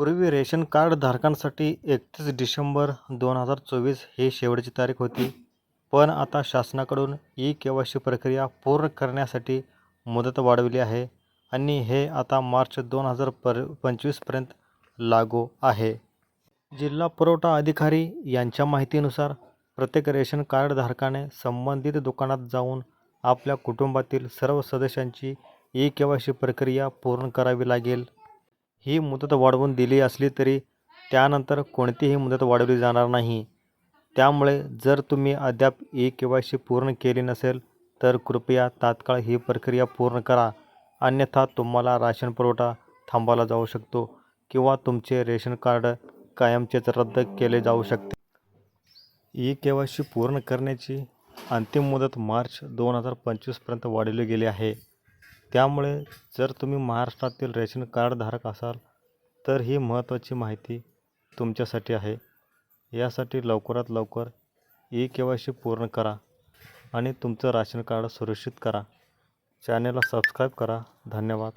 पूर्वी ration card धारकांसाठी एकतीस डिसेंबर दोन हजार चोवीस ही शेवटची तारीख होती. पण आता शासनाकडून ई के वाय सी प्रक्रिया पूर्ण करण्यासाठी मुदत वाढवली आहे आणि हे आता मार्च दोन हजार पर पंचवीसपर्यंत लागू आहे. जिल्हा पुरवठा अधिकारी यांच्या माहितीनुसार प्रत्येक रेशन कार्डधारकाने संबंधित दुकानात जाऊन आपल्या कुटुंबातील सर्व सदस्यांची ई के वाय सी प्रक्रिया पूर्ण करावी लागेल. ही मुदत वाढवून दिली असली तरी त्यानंतर कोणतीही मुदत वाढवली जाणार नाही. त्यामुळे जर तुम्ही अद्याप ई के वाय सी पूर्ण केली नसेल तर कृपया तात्काळ ही प्रक्रिया पूर्ण करा. अन्यथा तुम्हाला राशन पुरवठा थांबवला जाऊ शकतो किंवा तुमचे रेशन कार्ड कायमचेच रद्द केले जाऊ शकते. ई के वाय सी पूर्ण करण्याची अंतिम मुदत मार्च दोन हजार पंचवीसपर्यंत वाढवली गेली आहे. त्यामुळे जर तुम्ही महाराष्ट्रातील रेशन कार्डधारक असाल तर ही महत्त्वाची माहिती तुमच्यासाठी आहे. यासाठी लवकरात लवकर ई के वाय सी पूर्ण करा आणि तुमचं राशन कार्ड सुरक्षित करा. चॅनेलला सबस्क्राईब करा. धन्यवाद.